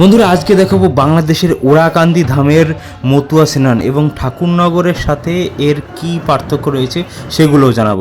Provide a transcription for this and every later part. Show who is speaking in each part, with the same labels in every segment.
Speaker 1: বন্ধুরা, আজকে দেখাবো বাংলাদেশের ওরাকান্দি ধামের মতুয়া সেনান এবং ঠাকুরনগরের সাথে এর কি পার্থক্য রয়েছে সেগুলোও জানাব।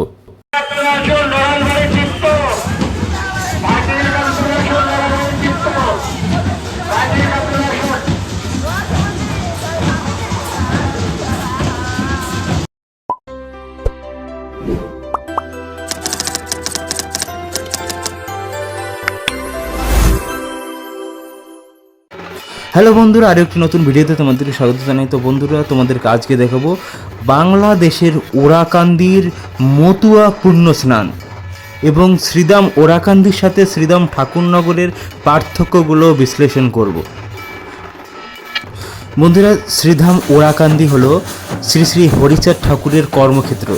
Speaker 1: হ্যালো বন্ধুরা, আরও একটি নতুন ভিডিওতে তোমাদেরকে স্বাগত জানাই। তো বন্ধুরা, তোমাদেরকে আজকে দেখাবো বাংলাদেশের ওরাকান্দির মতুয়া পূর্ণ স্নান এবং শ্রীদাম ওরাকান্দির সাথে শ্রীদাম ঠাকুরনগরের পার্থক্যগুলো বিশ্লেষণ করব। বন্ধুরা, শ্রীধাম ওরাকান্দি হলো শ্রী শ্রী হরিচাঁদ ঠাকুরের কর্মক্ষেত্র।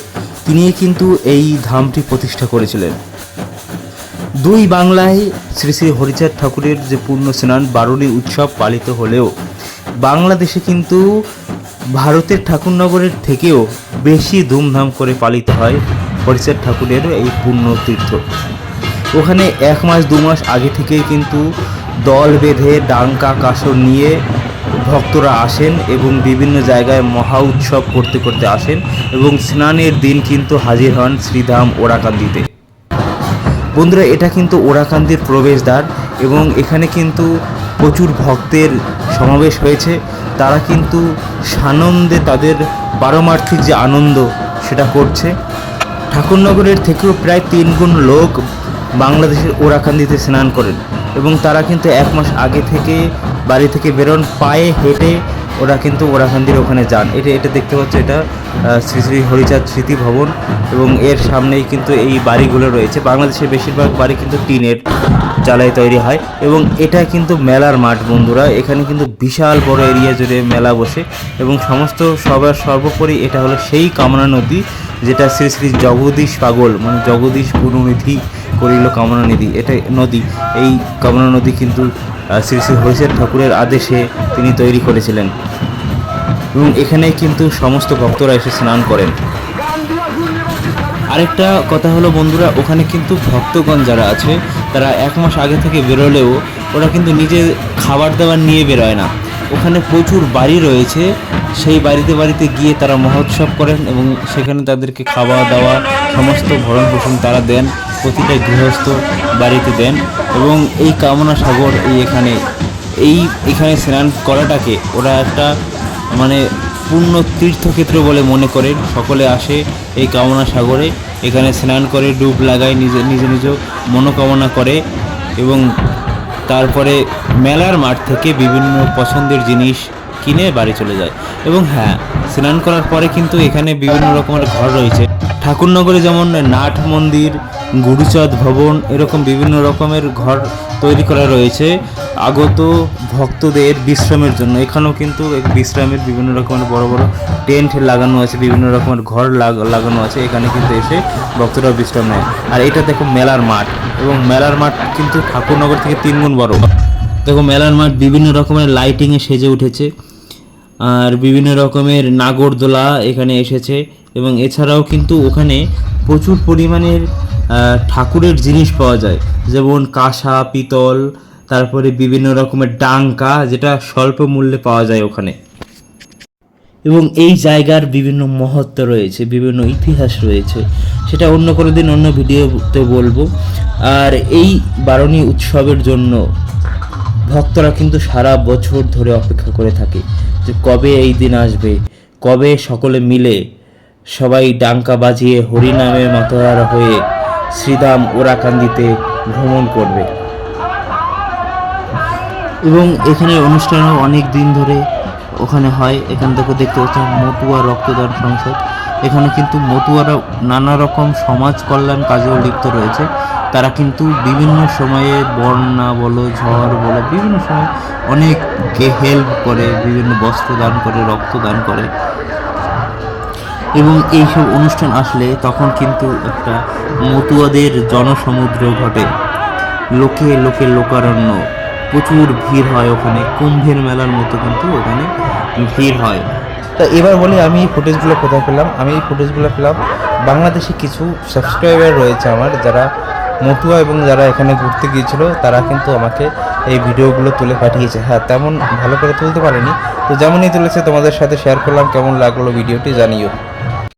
Speaker 1: তিনি কিন্তু এই ধামটি প্রতিষ্ঠা করেছিলেন। দুই বাংলায় শ্রী শ্রী হরিচাঁদ ঠাকুরের যে পূর্ণ স্নান বারুণী উৎসব পালিত হলেও বাংলাদেশে কিন্তু ভারতের ঠাকুরনগরের থেকেও বেশি ধুমধাম করে পালিত হয় হরিচাঁদ ঠাকুরের এই পূর্ণ তীর্থ। ওখানে এক মাস, দু মাস আগে থেকেই কিন্তু দল বেঁধে ডাঙ্কা, কাসর নিয়ে ভক্তরা আসেন এবং বিভিন্ন জায়গায় মহা উৎসব করতে করতে আসেন এবং স্নানের দিন কিন্তু হাজির হন শ্রীধাম ওরাকান্দিতে। বন্ধুরা, এটা কিন্তু ওরাকান্দির প্রবেশদ্বার এবং এখানে কিন্তু প্রচুর ভক্তের সমাবেশ হয়েছে। তারা কিন্তু সানন্দে তাদের পারমার্থিক যে আনন্দ সেটা করছে। ঠাকুরনগরের থেকেও প্রায় তিন গুণ লোক বাংলাদেশের ওরাকান্দিতে স্নান করেন এবং তারা কিন্তু এক মাস আগে থেকে বাড়ি থেকে বেরোন, পায়ে হেঁটে ওরা কিন্তু ওরাকান্দির ওখানে যান। এটা এটা দেখতে পাচ্ছ, এটা শ্রী শ্রী হরিচাঁদ স্মৃতি ভবন এবং এর সামনেই কিন্তু এই বাড়িগুলো রয়েছে। বাংলাদেশের বেশিরভাগ বাড়ি কিন্তু টিনের চালায় তৈরি হয় এবং এটা কিন্তু মেলার মাঠ বন্ধুরা। এখানে কিন্তু বিশাল বড় এরিয়া জুড়ে মেলা বসে এবং সমস্ত সবার সর্বোপরি এটা হলো সেই কামনা নদী যেটা শ্রী শ্রী জগদীশ পাগল মানে জগদীশ গুরুনিধি করিল কামনা নদী এটা নদী। এই কামনা নদী কিন্তু শ্রী শ্রী হরিচাঁদ ঠাকুরের আদেশে তিনি তৈরি করেছিলেন। এবং এখানে কিন্তু সমস্ত ভক্তরা এসে স্নান করেন। আরেকটা কথা হলো বন্ধুরা, ওখানে কিন্তু ভক্তগণ যারা আছে, তারা এক মাস আগে থেকে বেরোলেও ওরা কিন্তু নিজে খাবার দাবার নিয়ে বেরোয় না। ওখানে প্রচুর বাড়ি রয়েছে, সেই বাড়িতে বাড়িতে গিয়ে তারা মহোৎসব করেন এবং সেখানে তাদেরকে খাওয়া দাওয়া, সমস্ত ভরণ পোষণ তারা দেন, প্রতিটা গৃহস্থ বাড়িতে দেন এবং এই কামনা সাগর এই এখানে এই এখানে স্নান করাটাকে ওরা একটা মানে পূর্ণ তীর্থক্ষেত্র বলে মনে করেন সকলে আসে এই কামনা সাগরে। এখানে স্নান করে, ডুব লাগায়, নিজে নিজে নিজ মনোকামনা করে এবং তারপরে মেলার মাঠ থেকে বিভিন্ন পছন্দের জিনিস কিনে বাড়ি চলে যায়। এবং হ্যাঁ স্নান করার পরে কিন্তু এখানে বিভিন্ন রকমের ঘর রয়েছে। ঠাকুরনগরে যেমন নাট মন্দির, গুরুচাঁদ ভবন, এরকম বিভিন্ন রকমের ঘর তৈরি করা রয়েছে, আগত ভক্তদের বিশ্রামের জন্য। এখানেও কিন্তু বিশ্রামের বিভিন্ন রকমের বড় বড় টেন্ট লাগানো আছে, বিভিন্ন রকমের ঘর লাগ- লাগানো আছে, এখানে কিন্তু এসে ভক্তরা বিশ্রাম নেয়। আর এটা দেখো মেলার মাঠ এবং মেলার মাঠ কিন্তু ঠাকুরনগর থেকে তিন গুণ বড়। দেখো মেলার মাঠ বিভিন্ন রকমের লাইটিংয়ে সেজে উঠেছে। আর বিভিন্ন রকমের নাগরদোলা এখানে এসেছে। এবং এছাড়াও কিন্তু ওখানে প্রচুর পরিমাণের ঠাকুরের জিনিস পাওয়া যায়। যেমন কাঁসা, পিতল, তারপরে বিভিন্ন রকমের ডাঙ্কা, যেটা স্বল্প মূল্যে পাওয়া যায় ওখানে। এবং এই জায়গার বিভিন্ন মহত্ব রয়েছে, বিভিন্ন ইতিহাস রয়েছে। সেটা অন্য কোনো দিন অন্য ভিডিওতে বলব। আর এই বারণী উৎসবের জন্য ভক্তরা কিন্তু সারা বছর ধরে অপেক্ষা করে থাকে যে কবে এই দিন আসবে, কবে সকলে মিলে সবাই ডাঙ্কা বাজিয়ে হরিনামে মাতোয়ারা হয়ে শ্রীধাম ওরাকান্দিতে ভ্রমণ করবে। এবং এখানে অনুষ্ঠানও অনেক দিন ধরে ওখানে হয়। এখান থেকে দেখতে পাচ্ছেন মতুয়া রক্তদান সংসদ। এখানে কিন্তু মতুয়ারা নানা রকম সমাজ কল্যাণ কাজেও লিপ্ত রয়েছে। তারা কিন্তু বিভিন্ন সময়ে বন্যা বলো, ঝড় বলো, বিভিন্ন সময় অনেককে হেল্প করে, বিভিন্ন বস্ত্র দান করে, রক্ত দান করে। এবং এইসব অনুষ্ঠান আসলে তখন কিন্তু একটা মতুয়াদের জনসমুদ্র ঘটে। লোকে লোকে লোকারণ্য। প্রচুর ভিড় হয় ওখানে। কুম্ভের মেলার মতো কিন্তু ওখানে ভিড় হয়। তা এবার বলি, আমি এই ফুটেজগুলো কোথায় পেলাম? আমি এই ফুটেজগুলো পেলাম বাংলাদেশে কিছু সাবস্ক্রাইবার রয়েছে আমার, যারা মতুয়া এবং যারা এখানে ঘুরতে গিয়েছিল, তারা কিন্তু আমাকে
Speaker 2: এই ভিডিওগুলো তুলে পাঠিয়েছে। হ্যাঁ তেমন ভালো করে তুলতে পারেনি। তো যেমনই তুলেছে, তোমাদের সাথে শেয়ার করলাম, কেমন লাগল ভিডিওটি জানিও।